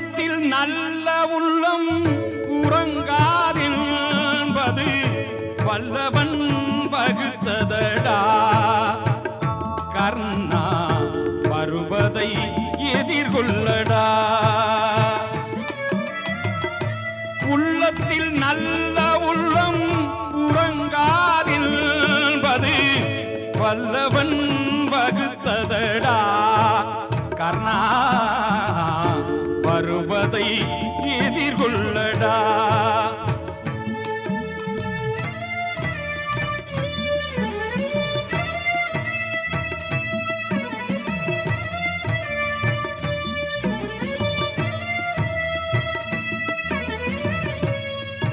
நல்ல உள்ளம் உறங்காதென்பது வல்லவன் வகுத்ததடா. கர்ணா வருவதை எதிர்கொள்ளடா. உள்ளத்தில் நல்ல உள்ளம் உறங்காதென்பது வல்லவன் வகுத்ததடா.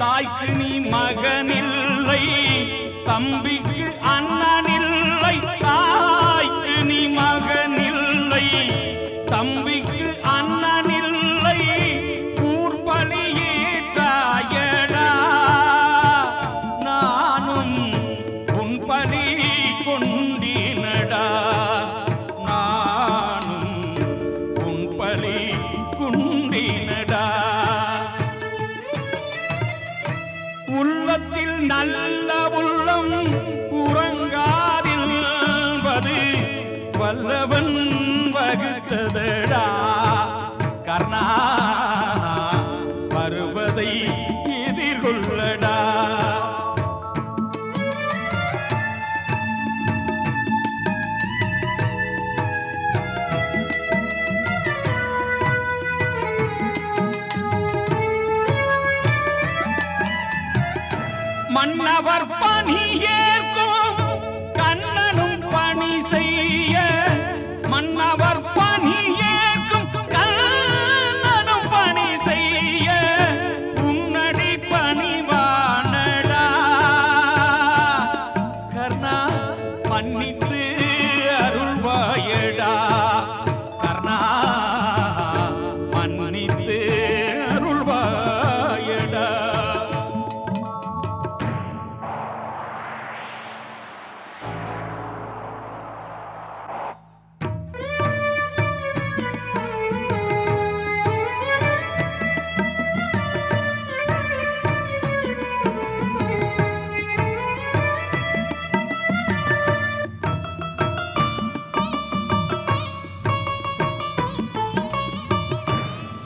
தாய்க்கு நீ மகனில்லை தம்பிக்கு அண்ணனில்லை தாய்க்கு உள்ளத்தில் நல்ல உள்ளம் உறங்காதில்பது வல்லவன் மன்னவர் பணியே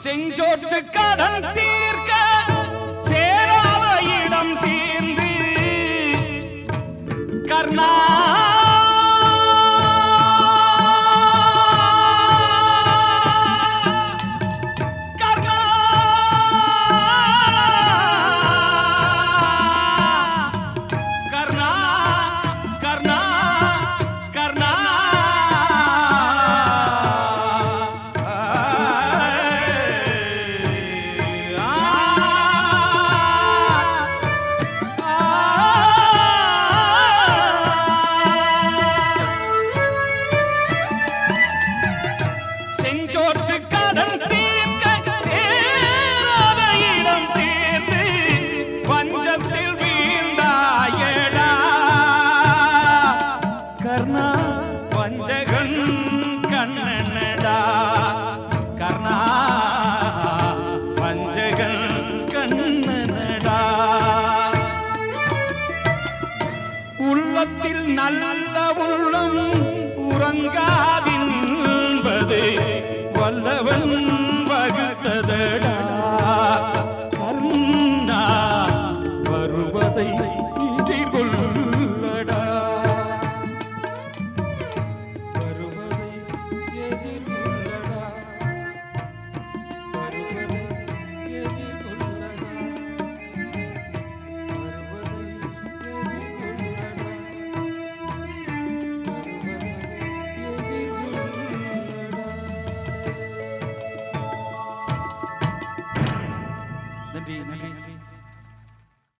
செஞ்சோற்று கடன் தீர்க்க சேராத இடம் சேர்ந்து கர்ணா இன்பத்தில் நல்ல உள்ளம் உறங்காதின்பது வல்லவன் வகுத்ததடா